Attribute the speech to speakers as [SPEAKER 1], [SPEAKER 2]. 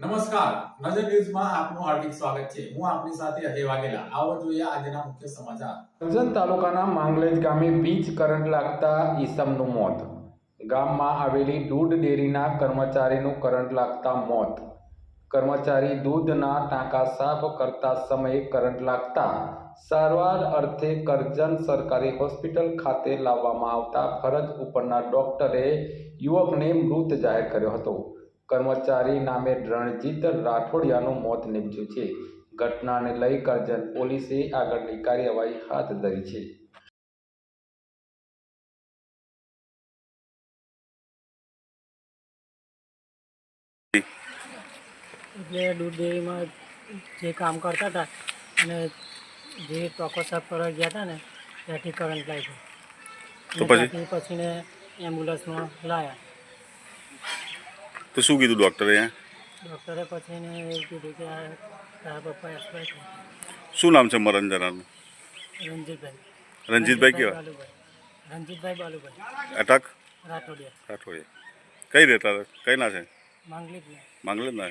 [SPEAKER 1] નમસ્કાર. નજર ન્યૂઝમાં આપનું હાર્દિક સ્વાગત છે. હું આપની સાથે અજય વાઘેલા. આવો જોઈએ આજના મુખ્ય સમાચાર.
[SPEAKER 2] કરજણ તાલુકાના માંગલેજ ગામે વીજ કરંટ લાગતા ઈસમનું મોત. ગામમાં આવેલી દૂધ ડેરીના કર્મચારીનું કરંટ લાગતા મોત. કર્મચારી દૂધના ટાંકા સાફ કરતા સમયે કરંટ લાગતા સારવાર અર્થે કરજણ સરકારી હોસ્પિટલ ખાતે લાવવામાં આવતા ફરજ ઉપરના ડોક્ટરે યુવકને મૃત જાહેર કર્યો હતો. કર્મચારી નામે રણજીત રાઠોડિયાનું મોત નીપજ્યું છે. ઘટનાને લઈ કરજણ પોલીસે આગળની કાર્યવાહી હાથ ધરી છે.
[SPEAKER 3] એટલે દૂધ ડેરીમાં જે કામ કરતા હતા અને જે ટોકો સાફ કરવા ગયા હતા ને ત્યાંથી કરંટ લાગ્યો.
[SPEAKER 4] તો પછી?
[SPEAKER 3] પછીને એમ્બ્યુલન્સમાં લાવ્યા
[SPEAKER 4] તો શું કીધું ડૉક્ટરે
[SPEAKER 3] ડૉક્ટરે પછી એને એવું કીધું કે આ તારા પપ્પા એક્સપાયર થયા
[SPEAKER 4] શું નામ છે મરણ જણાનું
[SPEAKER 3] રણજીતભાઈ.
[SPEAKER 4] રણજીતભાઈ કેવા?
[SPEAKER 3] બાલુભાઈ. રણજીતભાઈ બાલુભાઈ.
[SPEAKER 4] અટક?
[SPEAKER 3] રાઠોડિયા.
[SPEAKER 4] રાઠોડિયા. કઈ રહેતા હતા? કઈ ના છે?
[SPEAKER 3] માંગલી
[SPEAKER 4] માંગલે ના